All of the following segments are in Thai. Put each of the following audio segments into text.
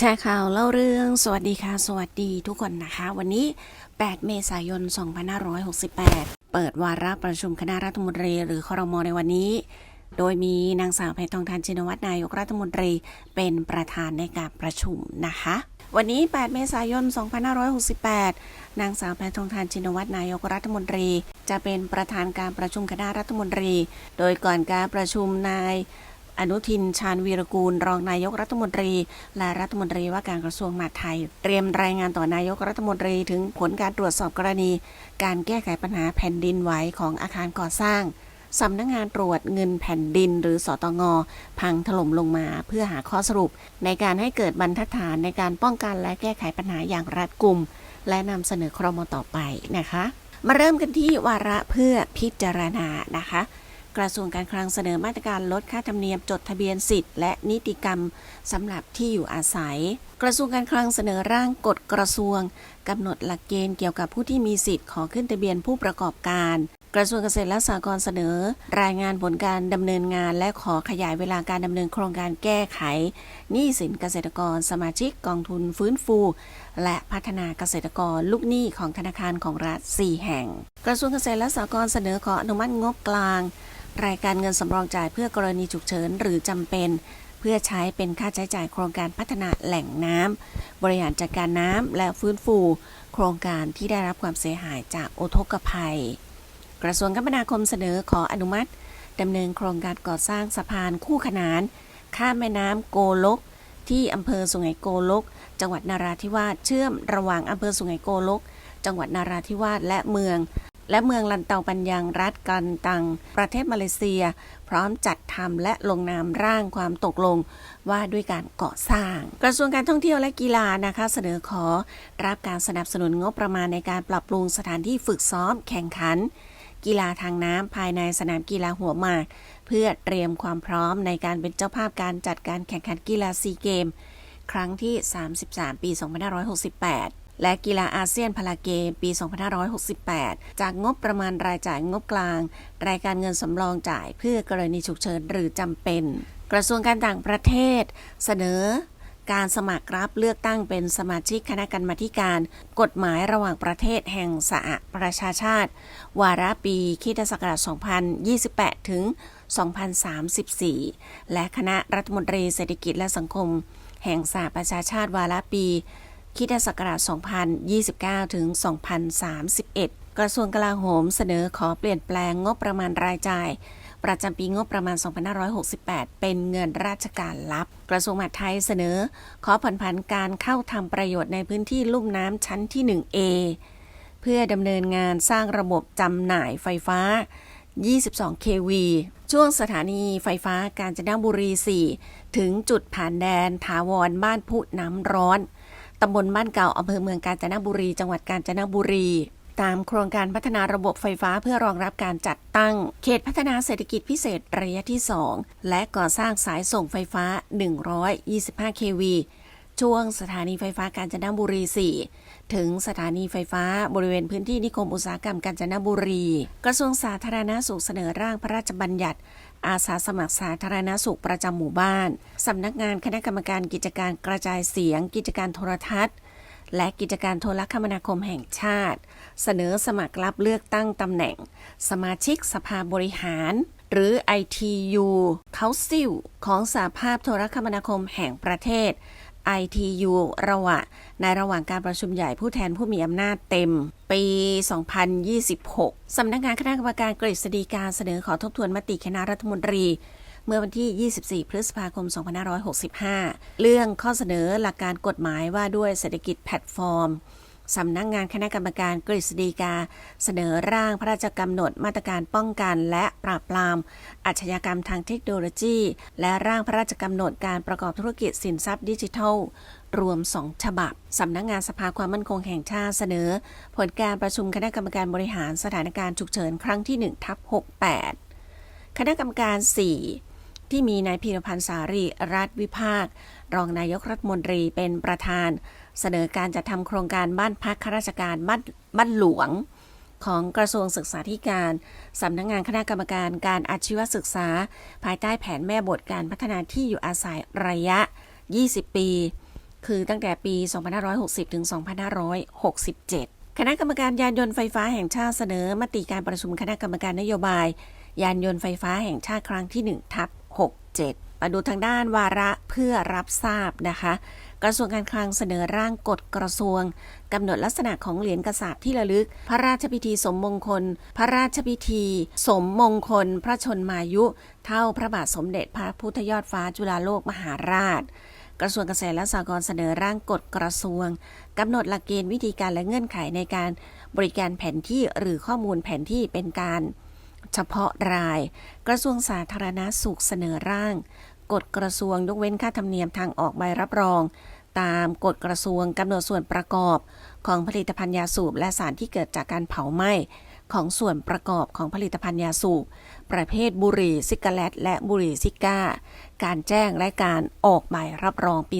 แชร์ข่าวเล่าเรื่องสวัสดีค่ะ สวัสดีทุกคนนะคะ วันนี้ 8 เมษายน 2568 เปิดวาระประชุมคณะรัฐมนตรีหรือครมในวันนี้ โดยมีนางสาวแพทองทานชินวัตรนายกรัฐมนตรีเป็นประธานในการประชุมนะคะ วันนี้ 8 เมษายน 2568 นางสาวแพทองทานชินวัตรนายกรัฐมนตรี จะเป็นประธานการประชุมคณะรัฐมนตรี โดยก่อนการประชุมนาย อนุทินชาญวีรกูล รองนายกรัฐมนตรี และรัฐมนตรีว่าการกระทรวงมหาดไทย เตรียมรายงานต่อนายกรัฐมนตรีถึงผลการตรวจสอบกรณี การแก้ไขปัญหาแผ่นดินไหวของอาคารก่อสร้างสำนักงงานตรวจเงินแผ่นดินหรือสตงพังถล่มลงมาเพื่อหาข้อสรุป ในการให้เกิดบรรทัดฐานในการป้องกันและแก้ไขปัญหาอย่างรัดกุม และนำเสนอครมต่อไปนะคะ มาเริ่มกันที่วาระเพื่อพิจารณานะคะ กระทรวงการคลังเสนอมาตรการลดค่าธรรมเนียมจดทะเบียนสิทธิ์และนิติกรรมสำหรับที่อยู่อาศัย กระทรวงการคลังเสนอร่างกฎกระทรวงกำหนดหลักเกณฑ์เกี่ยวกับผู้ที่มีสิทธิ์ขอขึ้นทะเบียนผู้ประกอบการ กระทรวงเกษตรและสหกรณ์เสนอ รายงานผลการดำเนินงาน และขอขยายเวลาการดำเนินโครงการแก้ไขหนี้สินเกษตรกร สมาชิกกองทุนฟื้นฟู และพัฒนาเกษตรกรลูกหนี้ของธนาคารของรัฐ 4 แห่ง กระทรวงเกษตรและสหกรณ์เสนอขออนุมัติงบกลาง รายการเงินสำรองจ่ายเพื่อกรณีฉุกเฉินหรือจำเป็น เพื่อใช้เป็นค่าใช้จ่ายโครงการพัฒนาแหล่งน้ำบริหารจัดการน้ำและฟื้นฟู โครงการที่ได้รับความเสียหายจากโอทกภัย กระทรวงคมนาคมเสนอขออนุมัติดำเนินโครงการก่อสร้างสะพานคู่ขนาน ข้ามแม่น้ำโกลก ที่อำเภอสุไหงโกลก จังหวัดนาราธิวาสเชื่อมระหว่างอำเภอสุไหงโกลก จังหวัดนาราธิวาสและเมือง และเมืองลันเตาปัญญังรัฐกันตัง ประเทศมาเลเซีย พร้อมจัดทำและลงนามร่างความตกลงว่าด้วยการก่อสร้าง กระทรวงการท่องเที่ยวและกีฬานะคะ เสนอขอรับการสนับสนุนงบประมาณในการปรับปรุงสถานที่ฝึกซ้อมแข่งขัน กีฬาทางน้ำภายในสนามกีฬาหัวหมาก เพื่อเตรียมความพร้อมในการเป็นเจ้าภาพการจัดการแข่งขันกีฬาซีเกม ครั้งที่ 33 ปี 2568 และกีฬาอาเซียนพาราเกมปี 2568 จากงบประมาณรายจ่ายงบกลาง รายการเงินสำรองจ่ายเพื่อกรณีฉุกเฉินหรือจำเป็น กระทรวงการต่างประเทศ เสนอการสมัครรับเลือกตั้งเป็นสมาชิกคณะกรรมาการ กฎหมายระหว่างประเทศแห่งสหประชาชาติ วาระปีคริสตศักราช 2028 ถึง 2034 และคณะรัฐมนตรีเศรษฐกิจและสังคม แห่งสหประชาชาติวาระปี คริสตศักราช 2029 ถึง 2031 กระทรวงกลาโหมเสนอขอเปลี่ยนแปลงงบประมาณรายจ่าย ประจำปีงบประมาณ 2568 เป็นเงินราชการลับ กระทรวงมหาดไทยเสนอ ขอผ่อนผันการเข้าทำประโยชน์ในพื้นที่ลุ่มน้ำชั้นที่ 1A เพื่อดำเนินงานสร้างระบบจำหน่ายไฟฟ้า 22 kV ช่วงสถานีไฟฟ้ากาญจนบุรี 4 ถึงจุดผ่านแดนถาวรบ้านพุน้ำร้อน ตำบลบ้านเก่าอำเภอเมืองกาญจนบุรี จังหวัดกาญจนบุรี ตามโครงการพัฒนาระบบไฟฟ้าเพื่อรองรับการจัดตั้ง เขตพัฒนาเศรษฐกิจพิเศษระยะที่ 2 และก่อสร้างสายส่งไฟฟ้า 125 kV ช่วงสถานีไฟฟ้ากาญจนบุรี 4 ถึงสถานีไฟฟ้าบริเวณพื้นที่นิคมอุตสาหกรรมกาญจนบุรี กระทรวงสาธารณาสุขเสนอร่างพระราชบัญญัติ อาสาสมัครสาธารณสุขประจำหมู่บ้าน สำนักงานคณะกรรมการกิจการกระจายเสียง กิจการโทรทัศน์ และกิจการโทรคมนาคมแห่งชาติ เสนอสมัครรับเลือกตั้งตำแหน่ง สมาชิกสภาบริหาร หรือ ITU Council ของสหภาพโทรคมนาคมแห่งประเทศ ITU ระหว่างในระหว่างการประชุมใหญ่ผู้แทนผู้มีอำนาจเต็ม ปี 2026 สำนักงานคณะกรรมการกฤษฎีกาเสนอขอทบทวนมติคณะรัฐมนตรี เมื่อวันที่ 24 พฤษภาคม 2565 เรื่องข้อเสนอหลักการกฎหมายว่าด้วยเศรษฐกิจแพลตฟอร์ม สำนักงงานคณะกรรมการกฤษฎีกา เสนอร่างพระราชกำหนดมาตรการป้องกันและปราบปราม อาชญากรรมทางเทคโนโลยี และร่างพระราชกำหนดการประกอบธุรกิจสินทรัพย์ดิจิทัล รวม 2 ฉบับ สำนักงงานสภาความมั่นคงแห่งชาติเสนอ ผลการประชุมคณะกรรมการบริหารสถานการณ์ฉุกเฉินครั้งที่1ทับ68 คณะกรรมการ 4 ที่มีนายพีรพันธ์สารีรัฐวิภาค รองนายกรัฐมนตรีเป็นประธาน เสนอการจัดทำโครงการบ้านพักข้าราชการบ้านบ้านหลวง ของกระทรวงศึกษาธิการสำนักงงานคณะกรรมการการอาชีวศึกษา ภายใต้แผนแม่บทการพัฒนาที่อยู่อาศัยระยะ 20 ปี คือตั้งแต่ปี 2560 ถึง 2567คณะกรรมการยานยนต์ไฟฟ้าแห่งชาติเสนอมติการประชุมคณะกรรมการนโยบาย ยานยนต์ไฟฟ้าแห่งชาติครั้งที่1ทับ 7มาดูทางด้านวาระเพื่อรับทราบนะคะ กระทรวงการคลังเสนอร่างกฎกระทรวงกำหนดลักษณะของเหรียญกระสาบที่ระลึก พระราชพิธีสมมงคล พระราชพิธี สมมงคล พระชนมายุ เท่าพระบาทสมเด็จพระพุทธยอดฟ้าจุฬาโลกมหาราชกระทรวงเกษตรและสหกรณ์เสนอร่างกฎกระทรวงกำหนดหลักเกณฑ์วิธีการและเงื่อนไขในการบริการแผนที่หรือข้อมูลแผนที่เป็นการ เฉพาะราย กระทรวงสาธารณาสุขเสนอร่าง กฎกระทรวงยกเว้นค่าธรรมเนียมทางออกใบรับรอง ตามกฎกระทรวงกำหนดส่วนประกอบ ของผลิตภัณฑ์ยาสูบและสารที่เกิดจากการเผาไหม้ของส่วนประกอบของผลิตภัณฑ์ยาสูบ ประเภทบุหรี่ซิกาเลตและบุหรี่ซิก้า การแจ้งและการออกใบรับรองปี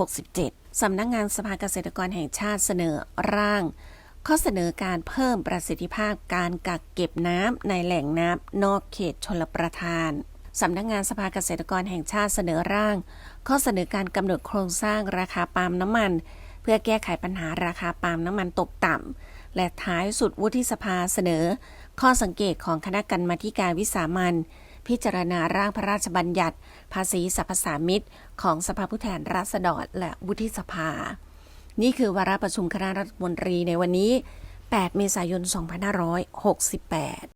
2567 สำนักงานสภาเกษตรกรแห่งชาติเสนอร่าง ข้อเสนอการเพิ่มประสิทธิภาพการกักเก็บน้ำในแหล่งน้ำนอกเขตชลประทานสำนักงานสภาเกษตรกรแห่งชาติเสนอร่าง ข้อเสนอการกำหนดโครงสร้างราคาปาล์มน้ำมัน เพื่อแก้ไขปัญหาราคาปาล์มน้ำมันตกต่ำและท้ายสุดวุฒิสภาเสนอ ข้อสังเกตของคณะกรรมาการวิสามันพิจารณาร่างพระราชบัญญัติ ภาษีสรรพสามิตของสภาผู้แทนราษฎรและวุฒิสภา นี่คือวาระประชุมคณะรัฐมนตรีในวันนี้ 8 เมษายน 2568